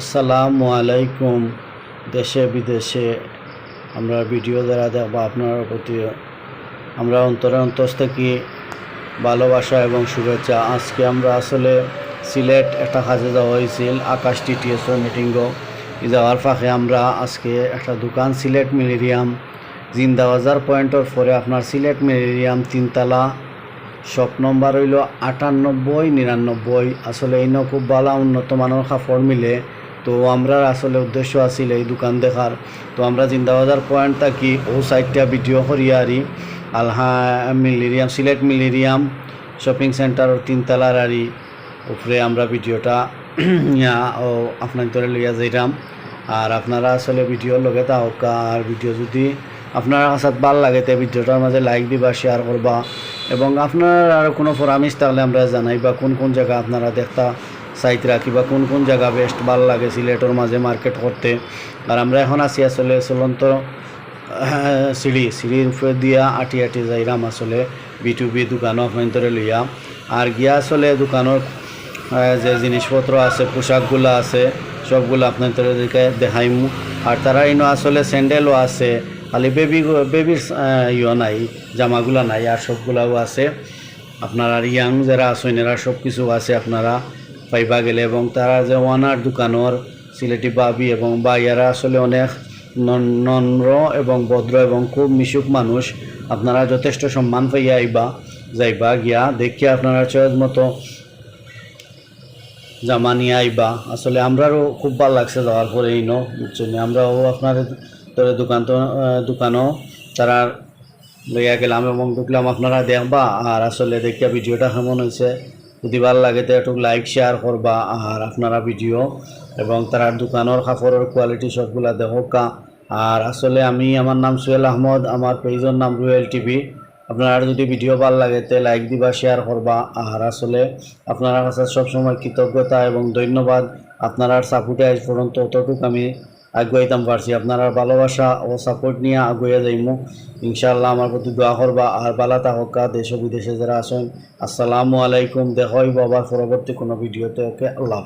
আসসালামু আলাইকুম। দেশে, বিদেশে আমরা ভিডিও দ্বারা দেখব আপনার প্রতি। আমরা অন্তরে অন্তস থেকে ভালোবাসা এবং শুভেচ্ছা। আজকে আমরা আসলে সিলেট একটা কাজে যাওয়া হয়েছিল, আকাশ টিটিএসও মিটিংও যাওয়ার ফাঁকে আমরা আজকে একটা দোকান, সিলেট মিলেরিয়াম জিন্দাবাজার পয়েন্টের পরে আপনার সিলেট মিলেরিয়াম তিনতলা। শপ নম্বর হইল আটানব্বই, নিরানব্বই। আসলে এই খুব ভালো উন্নত মানের কাপড় মিলে তো আমরা আসলে উদ্দেশ্য আছিল এই দোকান দেখার। তো আমরা জিন্দাবাজার পয়েন্ট থাকি, ও সাইডটা ভিডিও করি আরি Alha Millennium Sylhet Millennium shopping centre তিনতলার আরি উপরে আমরা ভিডিওটা ও আপনার ধরে লইয়া যাইরাম। আর আপনারা আসলে ভিডিওর লগে তাহক আর ভিডিও যদি আপনার কাছে ভালো লাগে, তে ভিডিওটার মাঝে লাইক দিবা শেয়ার করবা। এবং আপনার আর কোনো পরামর্শ থাকলে আমরা জানাইবা কোন কোন জায়গা আপনারা দেখতা সাইট রাখিবা, কোন কোন জায়গা বেস্ট ভালো লাগে সিলেটের মাঝে মার্কেট করতে। আর আমরা এখন আছি আসলে চলন্ত সিঁড়ি। সিঁড়ির উপরে দিয়া আটি আটি যাইরাম আসলে বি টু বি দোকানও আপনার লইয়া। আর গিয়া আসলে দোকানের যে জিনিসপত্র আছে, পোশাকগুলো আছে, সবগুলো আপনাদেরকে দেখাইমু। আর তারা ইনো আসলে স্যান্ডেলও আছে, খালি বেবি বেবির ইয়ে নাই, জামাগুলো নাই, আর সবগুলাও আছে। আপনার ইয়াং যারা আছেন, এরা সব কিছু আছে আপনারা। পাইবা গেলে এবং তারা যে ওয়ানার দোকানের সিলেটি বাবি এবং বাইয়ারা আসলে অনেক নম্র এবং ভদ্র এবং খুব মিশুক মানুষ। আপনারা যথেষ্ট সম্মান পাইয়া আইবা, যাইবা, গিয়া দেখিয়া আপনারা চয়েস মতো জামা নিয়ে আইবা। আসলে আমরারও খুব ভালো লাগছে যাওয়ার পরে এই নো বুঝছেন? আমরাও আপনার তোর দোকান তো দোকানও তারা লইয়া গেলাম এবং ঢুকলাম আপনারা দেখবা আর আসলে দেখিয়া ভিডিওটা কেমন হয়েছে যদি ভালো লাগে তো একটু লাইক শেয়ার করবা, আর আপনারা ভিডিও এবং তার দোকানের কাপড়ের কোয়ালিটি সবগুলা দেখোকা আর আসলে আমি, আমার নাম সোহেল আহমদ, আমার পেজের নাম রুয়েল টিভি আপনারা যদি ভিডিও ভালো লাগে তে লাইক দিবা শেয়ার করবা, আর আসলে আপনারা কাছে সবসময় কৃতজ্ঞতা এবং ধন্যবাদ। আপনারা সাপোর্টে আজ পর্যন্ত অতটুকু আমি আগুয়াইতাম পারছি। আপনারা ভালোবাসা ও সাপোর্ট নিয়ে আগুয়ে যাইমু। ইনশাল্লাহ আমার প্রতি দোয়া করবা। আর বালা তাহকা দেশ বিদেশে যারা আসেন আসসালামু আলাইকুম। দেখাইব বাবার পরবর্তী কোনো ভিডিওতে। ওকে, আল্লাহ।